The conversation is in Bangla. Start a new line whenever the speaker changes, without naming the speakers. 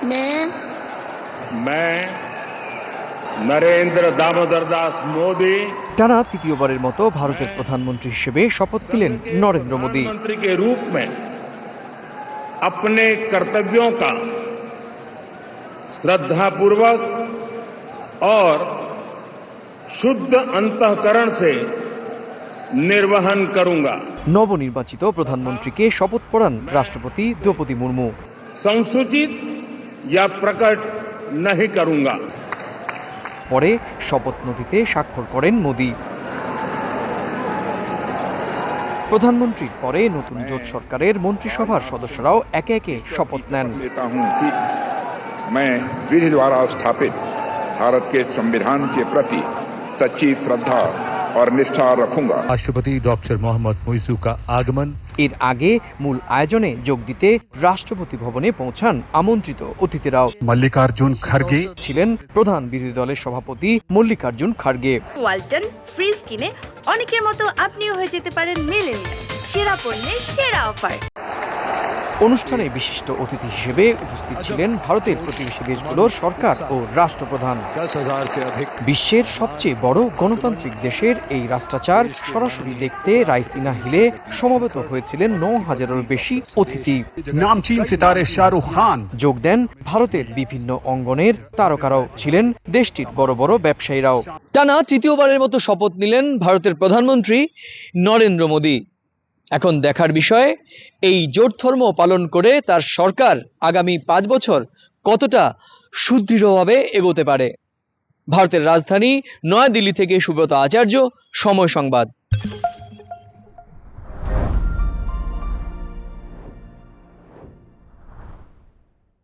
मैं
मैं नरेंद्र दामोदर दास मोदी
টানা তৃতীয়বারের মতো ভারতের প্রধানমন্ত্রী হিসেবে শপথ নিলেন নরেন্দ্র মোদী
प्रधानमंत्री के रूप में अपने कर्तव्यों का श्रद्धापूर्वक और शुद्ध अंतकरण से निर्वहन करूंगा
নবনির্বাচিত প্রধানমন্ত্রীকে শপথ পড়ান রাষ্ট্রপতি দ্রৌপদী মুর্মু
संसूचित या प्रकट नहीं करूंगा
পরে শপথ নথিতে স্বাক্ষর করেন মোদী প্রধানমন্ত্রীর পরে নতুন জোট সরকারের মন্ত্রিসভার সদস্যরাও একে একে শপথ নেন
लेता हूं कि मैं विधि द्वारा स्थापित भारत के संविधान के प्रति सच्ची श्रद्धा और निष्ठा रखूंगा
राष्ट्रपति डॉक्टर मोहम्मद मुइजू का आगमन
এর আগে মূল আয়োজনে যোগ দিতে রাষ্ট্রপতি ভবনে পৌঁছান আমন্ত্রিত অতিথিরাও
मल्लिकार्जुन खड़गे
ছিলেন প্রধান বিরোধী দলের সভাপতি মল্লিকার্জুন খার্গে
ওয়ালটন ফ্রিজ কিনে অনেকের মতো আপনিও হয়ে যেতে পারেন মেলেনিয়া সেরা পণ্যের সেরা অফার
অনুষ্ঠানে বিশিষ্ট অতিথি হিসেবে উপস্থিত ছিলেন ভারতের প্রতিবেশী দেশগুলোর সরকার ও রাষ্ট্রপ্রধান। বিশ্বের সবচেয়ে বড় গণতান্ত্রিক দেশের এই রাষ্ট্রাচার সরাসরি দেখতে রাইসিনা হিলে সমবেত হয়েছিলেন ন হাজারেরও বেশি অতিথি। যোগ দেন ভারতের বিভিন্ন অঙ্গনের তারকারাও ছিলেন দেশটির বড় বড় ব্যবসায়ীরাও। টানা তৃতীয়বারের মতো শপথ নিলেন ভারতের প্রধানমন্ত্রী নরেন্দ্র মোদী। এখন দেখার বিষয়, এই জোট ধর্ম পালন করে তার সরকার আগামী পাঁচ বছর কতটা সুদৃঢ়ভাবে এগোতে পারে? ভারতের রাজধানী নয়াদিল্লি থেকে সুব্রত আচার্য, সময় সংবাদ।